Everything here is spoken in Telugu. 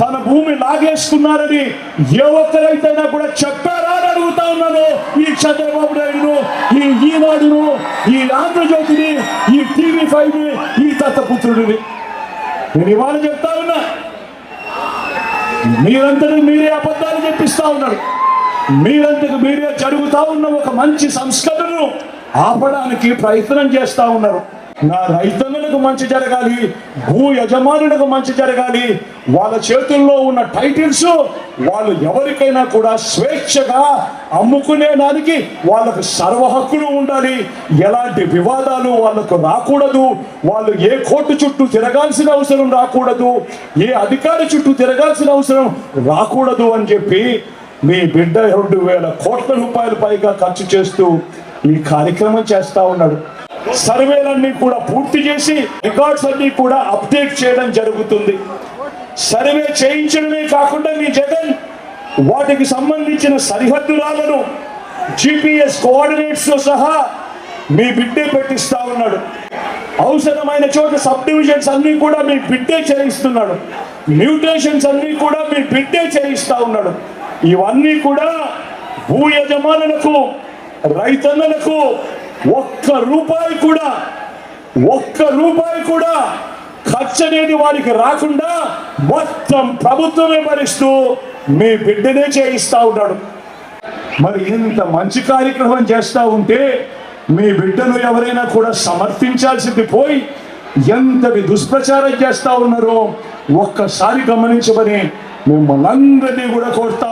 తన భూమి లాగేసుకున్నారని ఏ ఒక్కరైతేనా కూడా చెప్పారా అని అడుగుతా ఉన్నాను ఈ చంద్రబాబు నాయుడును ఈ ఈనాడును ఈ ఆంధ్రజ్యోతిని ఈ టీవీ ఫైవ్ ఈ దత్తపుత్రుడిని. నేను ఇవాళ చెప్తా ఉన్నా. మీరంతరూ మీరే అబద్ధాలు చెప్పిస్తా ఉన్నారు. మీరంతకు మీరే జరుగుతా ఉన్న ఒక మంచి సంస్కరణను ఆపడానికి ప్రయత్నం చేస్తా ఉన్నారు. నా రైతన్నులకు మంచి జరగాలి భూ యజమానులకు మంచి జరగాలి వాళ్ళ చేతుల్లో ఉన్న టైటిల్స్ వాళ్ళు ఎవరికైనా కూడా స్వేచ్ఛగా అమ్ముకునే దానికి వాళ్ళకు సర్వ హక్కులు ఉండాలి. ఎలాంటి వివాదాలు వాళ్ళకు రాకూడదు. వాళ్ళు ఏ కోర్టు చుట్టూ తిరగాల్సిన అవసరం రాకూడదు. ఏ అధికారి చుట్టూ తిరగాల్సిన అవసరం రాకూడదు అని చెప్పి మీ బిడ్డ రెండు వేల కోట్ల రూపాయల పైగా ఖర్చు చేస్తూ ఈ కార్యక్రమం చేస్తూ ఉన్నాడు. సర్వేలన్నీ కూడా పూర్తి చేసి రికార్డ్స్ అన్ని కూడా అప్డేట్ చేయడం జరుగుతుంది. సర్వే చేయించడమే కాకుండా మీ జగన్ వాటికి సంబంధించిన సరిహద్దులను జిపిఎస్ కోఆర్డినేట్స్తో సహా మీ బిడ్డే పెట్టిస్తా ఉన్నాడు. అవసరమైన చోట సబ్ డివిజన్స్ అన్ని కూడా మీ బిడ్డే చేయిస్తున్నాడు. మ్యూటేషన్స్ అన్ని కూడా మీ బిడ్డే చేయిస్తా ఉన్నాడు. ఇవన్నీ కూడా భూ యజమానులకు రైతన్నలకు ఒక్క రూపాయి కూడా ఒక్క రూపాయి కూడా ఖర్చు అనేది వారికి రాకుండా మొత్తం ప్రభుత్వమే భరిస్తూ మీ బిడ్డనే చేయిస్తా ఉన్నాడు. మరి ఇంత మంచి కార్యక్రమం చేస్తూ ఉంటే మీ బిడ్డను ఎవరైనా కూడా సమర్థించాల్సింది పోయి ఎంతవి దుష్ప్రచారం చేస్తూ ఉన్నారో ఒక్కసారి గమనించమని మిమ్మల్ని అందరినీ కూడా కోరుతా